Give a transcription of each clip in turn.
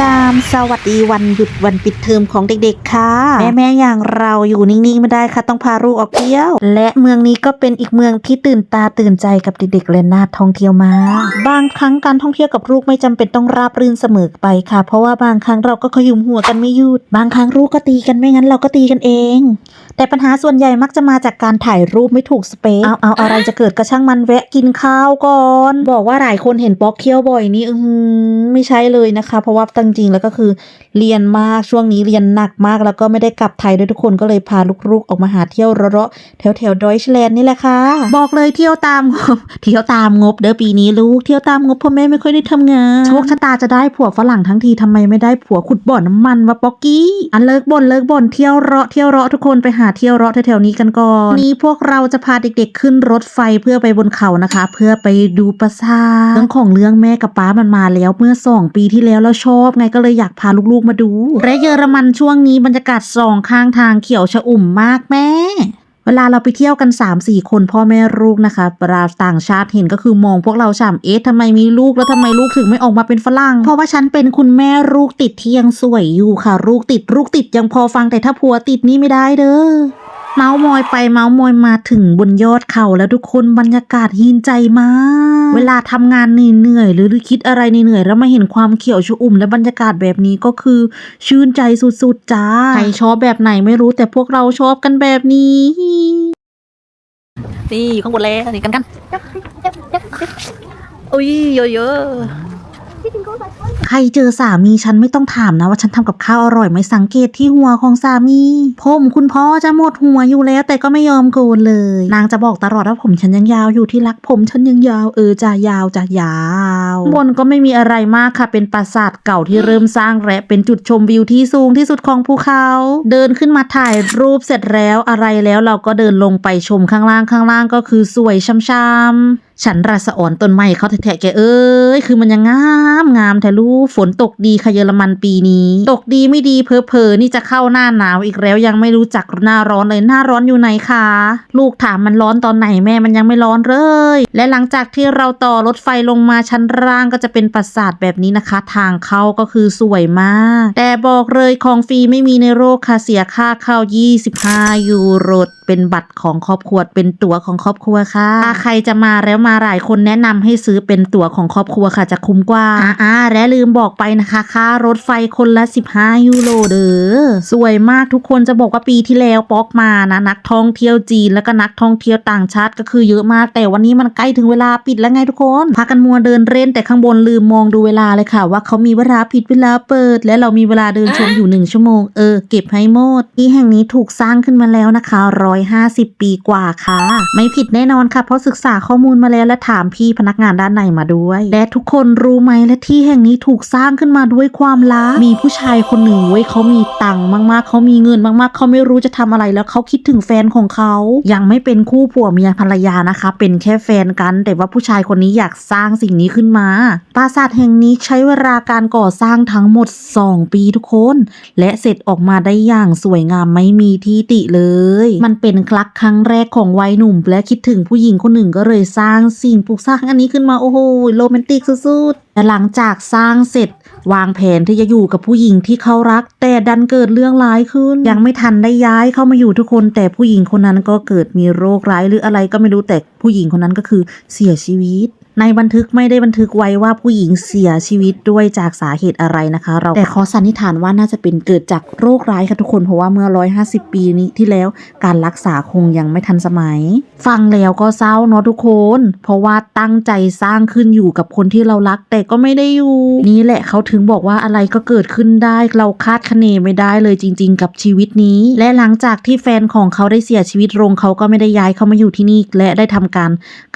ดามสวัสดีวันหยุดวันปิดเทอมของเด็กๆ ค่ะ แม่แม่ๆอย่างเราอยู่นิ่งๆ ไม่ได้ค่ะต้องพาลูกออกเที่ยว และเมืองนี้ก็เป็นอีกเมืองที่ตื่นตาตื่นใจกับเด็กๆและน่าท่องเที่ยวมาบางครั้งการท่องเที่ยวกับลูกไม่จำเป็นต้องราบรื่นเสมอไปค่ะ เพราะว่าบางครั้งเราก็ขยุมหัวกันไม่หยุด บางครั้งลูกก็ตีกันไม่งั้นเราก็ตีกันเองแต่ปัญหาส่วนใหญ่มักจะมาจากการถ่ายรูปไม่ถูกสเปคเอาเอาอะไรจะเกิดกระช่างมันแวะกินข้าวก่อน บอกว่าหลายคนเห็นป๊อกเคี้ยวบ่อยนี่อือหือไม่ใช่เลยนะคะ เพราะว่าตั้งจริงแล้วก็คือเรียนมากช่วงนี้เรียนหนักมากแล้วก็ไม่ได้กลับไทยด้วยทุกคนก็เลยพาลูกๆออกมาหาเที่ยวเราะๆแถวแถวดอยชแลนด์นี่แหละค่ะ บอกเลยเที่ยวตามงบเที่ยวตามงบเด้อปีนี้ลูกเที่ยวตามงบพ่อแม่ไม่ค่อยได้ทำงานโชคชะตาจะได้ผัวฝรั่งทั้งทีทำไมไม่ได้ผัวขุดบ่อน้ำมันวะป๊อกกี้อันเลิกบ่นเลิกบ่นเที่ยวเราะเที่ยวเราะทุกคนไปหาเที่ยวเราะแถวๆนี้กันก่อน นี้พวกเราจะพาเด็กๆ ขึ้นรถไฟเพื่อไปบนเขานะคะ เพื่อไปดูปราสาทเรื่องของเรื่องแม่กับป้ามันมาแล้วเมื่อสองปีที่แล้วเราชอบไงก็เลยอยากพาลูกๆมาดู และเยอรมันช่วงนี้บรรยากาศสองข้างทางเขียวชอุ่มมากแม่ เวลาเราไปเที่ยวกัน 3 4 คนพ่อแม่ลูกนะคะเวลาต่างชาติเห็นก็คือมองพวกเราฉ่ำเอ๊ะทำไมมีลูกแล้วทำไมลูกถึงไม่ออกมาเป็นฝรั่ง เพราะว่าฉันเป็นคุณแม่ลูกติดที่ยังสวยอยู่ค่ะ ลูกติดลูกติดยังพอฟังแต่ถ้าผัวติดนี่ไม่ได้เด้อเมาส์มอยไปเมาส์มอยมาถึงบนยอดเขาแล้วทุกคนบรรยากาศหินใจมาก เวลาทำงานเหนื่อยหรือคิดอะไรเหนื่อยแล้วมาเห็นความเขียวชอุ่มและบรรยากาศแบบนี้ก็คือชื่นใจสุดๆจ้าใครชอบแบบไหนไม่รู้แต่พวกเราชอบกันแบบนี้นี่อยู่ข้างบนแล้วนี่กันกันอุ้ยเยอะเยอะ ใครเจอสามีฉันไม่ต้องถามนะว่าฉันทำกับข้าวอร่อยไหมสังเกตที่หัวของสามี ผมคุณพ่อจะหมดหัวอยู่แล้ว แต่ก็ไม่ยอมโกนเลย นางจะบอกตลอดว่าผมฉันยังยาวอยู่ที่รักผมฉันยังยาวเออจะยาวจะยาวบนก็ไม่มีอะไรมากค่ะ เป็นปราสาทเก่าที่เริ่มสร้างและเป็นจุดชมวิวที่สูงที่สุดของภูเขา เดินขึ้นมาถ่ายรูปเสร็จแล้วอะไรแล้วเราก็เดินลงไปชมข้างล่างข้างล่างก็คือสวยช้ำๆฉันราสะอ่อนต้นไม้เขาแทะแกเอ้ยคือมันยังงามงามแท้ลูกฝนตกดีค่ะเยอรมันปีนี้ ตกดีไม่ดีเพอเพอนี่จะเข้าหน้าหนาวอีกแล้วยังไม่รู้จักหน้าร้อนเลยหน้าร้อนอยู่ไหนคะลูกถามมันร้อนตอนไหนแม่มันยังไม่ร้อนเลย และหลังจากที่เราต่อรถไฟลงมาชั้นล่างก็จะเป็นปราสาทแบบนี้นะคะ ทางเข้าก็คือสวยมาก แต่บอกเลยของฟรีไม่มีในโลกค่ะเสียค่าเข้า 25 ยูโร เป็นบัตรของครอบครัวเป็นตั๋วของครอบครัวค่ะถ้าใครจะมาแล้วมาหลายคนแนะนำให้ซื้อเป็นตั๋วของครอบครัวค่ะจะคุ้มกว่าอ่าและลืมบอกไปนะคะค่ารถไฟคนละ 15 ยูโรเด้อสวยมากทุกคนจะบอกว่าปีที่แล้วป๊อกมานะนักท่องเที่ยวจีนแล้วก็นักท่องเที่ยวต่างชาติก็คือเยอะมาก แต่วันนี้มันใกล้ถึงเวลาปิดแล้วไงทุกคนพากันมัวเดินเล่นแต่ข้างบนลืมมองดูเวลาเลยค่ะ ว่าเขามีเวลาปิดเวลาเปิด และเรามีเวลาเดินชมอยู่หนึ่งชั่วโมงเออเก็บให้หมดที่แห่งนี้ถูกสร้างขึ้นมาแล้วนะคะ150 ปีกว่าค่ะ ไม่ผิดแน่นอนค่ะ เพราะศึกษาข้อมูลมาแล้วและถามพี่พนักงานด้านในมาด้วย และทุกคนรู้ไหมและที่แห่งนี้ถูกสร้างขึ้นมาด้วยความลับมีผู้ชายคนหนึ่งเว้ยเขามีตังค์มากๆ เขามีเงินมากๆ เขาไม่รู้จะทำอะไรแล้วเขาคิดถึงแฟนของเขา ยังไม่เป็นคู่ผัวเมียภรรยานะคะ เป็นแค่แฟนกัน แต่ว่าผู้ชายคนนี้อยากสร้างสิ่งนี้ขึ้นมา ปราสาทแห่งนี้ใช้เวลาการก่อสร้างทั้งหมด 2 ปีทุกคน และเสร็จออกมาได้อย่างสวยงามไม่มีที่ติเลย มันเป็นคลักครั้งแรกของวัยหนุ่ม และคิดถึงผู้หญิงคนหนึ่งก็เลยสร้างสิ่งปลูกสร้างอันนี้ขึ้นมาโอ้โหโรแมนติกสุดๆแต่หลังจากสร้างเสร็จ วางแผนที่จะอยู่กับผู้หญิงที่เขารัก แต่ดันเกิดเรื่องร้ายขึ้น ยังไม่ทันได้ย้ายเข้ามาอยู่ทุกคน แต่ผู้หญิงคนนั้นก็เกิดมีโรคร้ายหรืออะไรก็ไม่รู้แต่ผู้หญิงคนนั้นก็คือเสียชีวิต ในบันทึกไม่ได้บันทึกไว้ว่าผู้หญิงเสียชีวิตด้วยจากสาเหตุอะไรนะคะ เราแต่ขอสันนิษฐานว่าน่าจะเป็นเกิดจากโรคร้ายค่ะทุกคนเพราะว่าเมื่อ 150 ปีนี้ที่แล้วการรักษาคงยังไม่ทันสมัย ฟังแล้วก็เศร้าเนาะทุกคน เพราะว่าตั้งใจสร้างขึ้นอยู่กับคนที่เรารัก แต่ก็ไม่ได้อยู่ นี่แหละเขาถึงบอกว่าอะไรก็เกิดขึ้นได้ เราคาดคะเนไม่ได้เลยจริง ๆ กับชีวิตนี้ และหลังจากที่แฟนของเขาได้เสียชีวิตลงเขาก็ไม่ได้ย้ายเข้ามาอยู่ที่นี่และได้ทำการ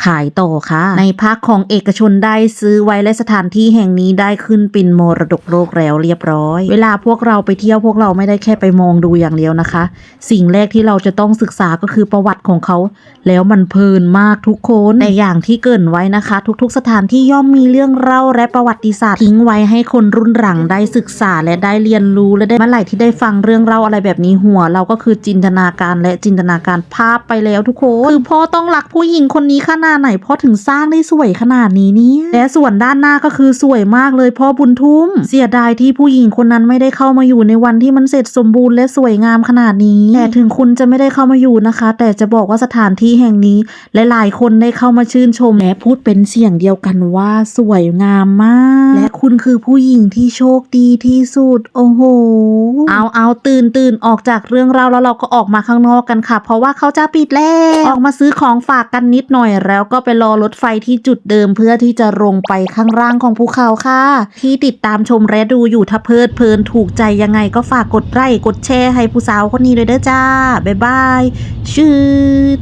ขายต่อค่ะ ในภาคของเอกชนได้ซื้อไว้และสถานที่แห่งนี้ได้ขึ้นเป็นมรดกโลกแล้วเรียบร้อย เวลาพวกเราไปเที่ยวพวกเราไม่ได้แค่ไปมองดูอย่างเดียวนะคะ สิ่งแรกที่เราจะต้องศึกษาก็คือประวัติของเขา แล้วมันเพลินมากทุกคนแต่อย่างที่เกินไว้นะคะ ทุกๆ สถานที่ย่อมมีเรื่องเล่าและประวัติศาสตร์ทิ้งไว้ให้คนรุ่นหลังได้ศึกษาและได้เรียนรู้และได้เมื่อไหร่ที่ได้ฟังเรื่องเล่าอะไรแบบนี้หัว เราก็คือจินตนาการและจินตนาการภาพไปแล้วทุกคนคือพ่อต้องรักผู้หญิงคนนี้ขนาดไหนพ่อถึงสร้างได้สวยขนาดนี้เนี่ยและส่วนด้านหน้าก็คือสวยมากเลยพ่อบุญทุ่ม เสียดายที่ผู้หญิงคนนั้นไม่ได้เข้ามาอยู่ในวันที่มันเสร็จสมบูรณ์และสวยงามขนาดนี้แต่ถึงคุณจะไม่ได้เข้ามาอยู่นะคะ แต่จะบอกว่าสถานที่แห่งนี้หลายๆคนได้เข้ามาชื่นชม และพูดเป็นเสียงเดียวกันว่าสวยงามมาก และคุณคือผู้หญิงที่โชคดีที่สุด โอ้โห เอาเอาตื่นตื่นออกจากเรื่องราวแล้วเราก็ออกมาข้างนอกกันค่ะ เพราะว่าเขาจะปิดแล้วออกมาซื้อของฝากกันนิดหน่อยแล้วก็ไปรอรถไฟที่จุดเดิมเพื่อที่จะลงไปข้างล่างของภูเขาค่ะ ที่ติดตามชมและดูอยู่ถ้าเพลิดเพลินถูกใจยังไงก็ฝากกดไลค์กดแชร์ให้ผู้สาวคนนี้เลยเด้อจ้า บ๊ายบาย ชืด